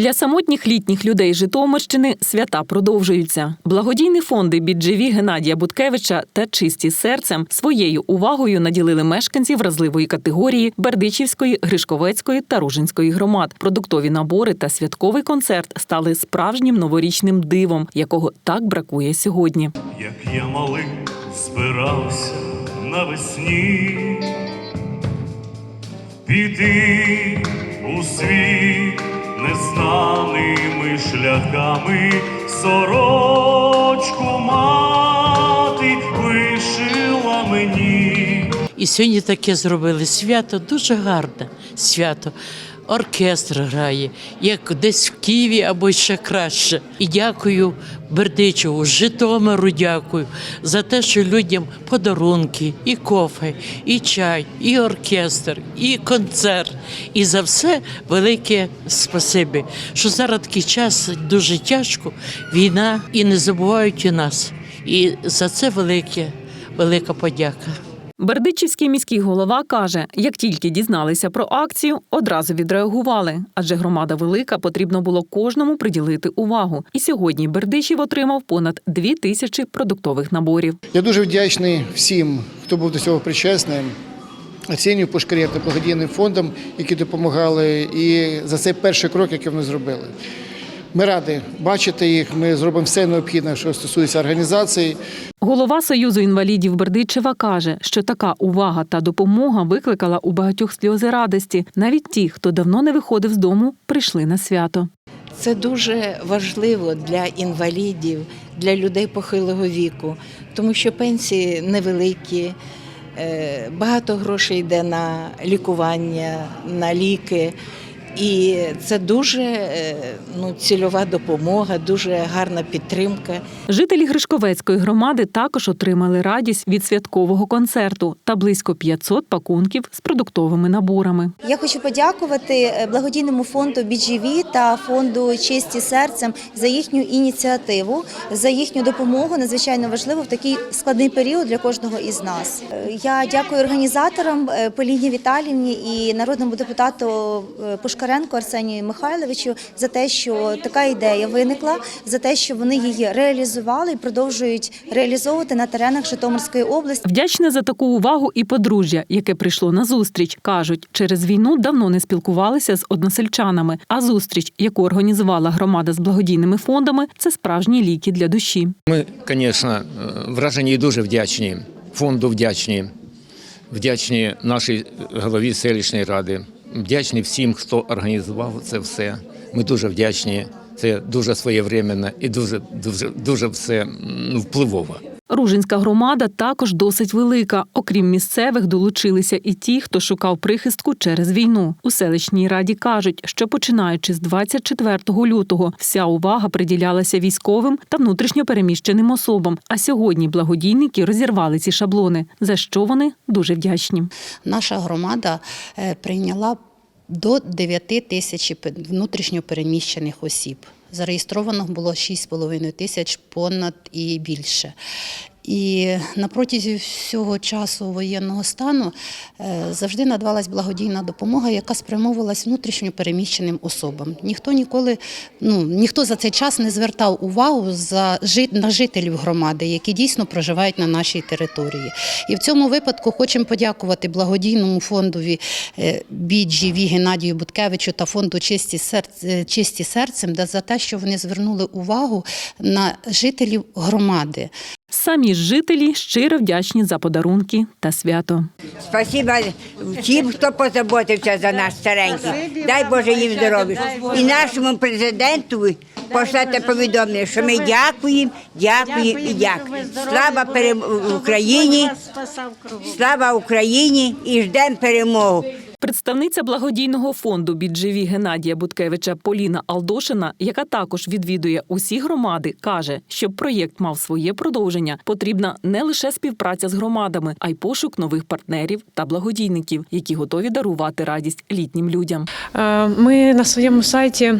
Для самотніх літніх людей Житомирщини свята продовжуються. Благодійні фонди «Біджеві» Геннадія Буткевича та чисті серцем своєю увагою наділили мешканців вразливої категорії Бердичівської, Гришковецької та Ружинської громад. Продуктові набори та святковий концерт стали справжнім новорічним дивом, якого так бракує сьогодні. як я малий збирався навесні, піти у світ незнаними шляхами, сорочку мати вишила мені. І сьогодні таке зробили свято, дуже гарне свято. Оркестр грає, як десь в Києві або ще краще. І дякую Бердичеву, Житомиру дякую за те, що людям подарунки, і кофе, і чай, і оркестр, і концерт. І за все велике спасибі. Що зараз такий час дуже тяжко, війна, і не забувають і нас. І за це велике, велика подяка. Бердичівський міський голова каже, як тільки дізналися про акцію, одразу відреагували, адже громада велика, потрібно було кожному приділити увагу. І сьогодні Бердичів отримав понад дві тисячі продуктових наборів. Я дуже вдячний всім, хто був до цього причесний. Оцінюю Пушкарєв та благодійним фондам, які допомагали, і за цей перший крок, який вони зробили. Ми раді бачити їх. Ми зробимо все необхідне, що стосується організації. Голова Союзу інвалідів Бердичева каже, що така увага та допомога викликала у багатьох сльози радості. Навіть ті, хто давно не виходив з дому, прийшли на свято. Це дуже важливо для інвалідів, для людей похилого віку, тому що пенсії невеликі, е, багато грошей йде на лікування, на ліки. І це дуже е, ну, цільова допомога, дуже гарна підтримка. Жителі Гришковецької громади також отримали радість від святкового концерту та близько 500 пакунків з продуктовими наборами. Я хочу подякувати е, благодійному фонду BGV та фонду Честі серцем за їхню ініціативу, за їхню допомогу. Надзвичайно важливо в такий складний період для кожного із нас. Е, Я дякую організаторам Поліні Віталівні і народному депутату е, Пушкаренко Арсенію Михайловичу за те, що така ідея виникла, за те, що вони її реалізували і продовжують реалізовувати на теренах Житомирської області. Вдячне за таку увагу і подружжя, яке прийшло на зустріч. кажуть, через війну давно не спілкувалися з односельчанами. А зустріч, яку організувала громада з благодійними фондами, це справжні ліки для душі. Ми, звісно, вражені і дуже вдячні. Фонду вдячні, вдячні нашій голові селищної ради, вдячні всім, хто організував це все. Ми дуже вдячні. Це дуже своєвременно і дуже дуже дуже все ну, впливово. Ружинська громада також досить велика. Окрім місцевих, долучилися і ті, хто шукав прихистку через війну. У селищній раді кажуть, що починаючи з 24 лютого вся увага приділялася військовим та внутрішньо переміщеним особам. А сьогодні благодійники розірвали ці шаблони, за що вони дуже вдячні. наша громада е, прийняла до 9 тисяч внутрішньо переміщених осіб. Зареєстровано було 6,5 тисяч понад і більше. І на протязі всього часу воєнного стану е, завжди надавалась благодійна допомога, яка спрямовувалась внутрішньо переміщеним особам. Ніхто ніколи, ну ніхто за цей час не звертав увагу за на жителів громади, які дійсно проживають на нашій території. І в цьому випадку хочемо подякувати благодійному фондові е, BGV Геннадію Буткевичу та фонду Чисті серце Чисті серцем за те, що вони звернули увагу на жителів громади. Самі жителі щиро вдячні за подарунки та свято. Спасибо всім, хто позаботився за нас стареньких. Дай Боже їм здоров'я. І нашому президенту пошлете повідомлення, що ми дякуємо, дякуємо і дякуємо. Слава Україні! Слава Україні і ждемо перемогу. Представниця благодійного фонду «Біджеві» Геннадія Буткевича Поліна Алдошина, яка також відвідує усі громади, каже, щоб проєкт мав своє продовження, потрібна не лише співпраця з громадами, а й пошук нових партнерів та благодійників, які готові дарувати радість літнім людям. Е, Ми на своєму сайті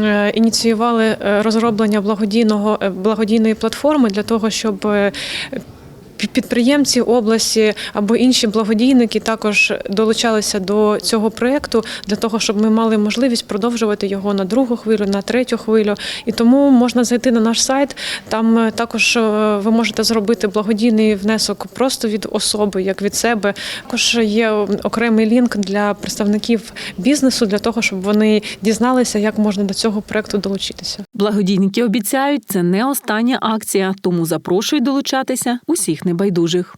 е, ініціювали е, розроблення благодійного благодійної платформи для того, щоб підприємці області або інші благодійники також долучалися до цього проєкту для того, щоб ми мали можливість продовжувати його на другу хвилю, на третю хвилю. І тому можна зайти на наш сайт. Там е, також е, ви можете зробити благодійний внесок просто від особи, як від себе. Також є окремий лінк для представників бізнесу для того, щоб вони дізналися, як можна до цього проєкту долучитися. Благодійники обіцяють, це не остання акція, тому запрошують долучатися усіх небайдужих.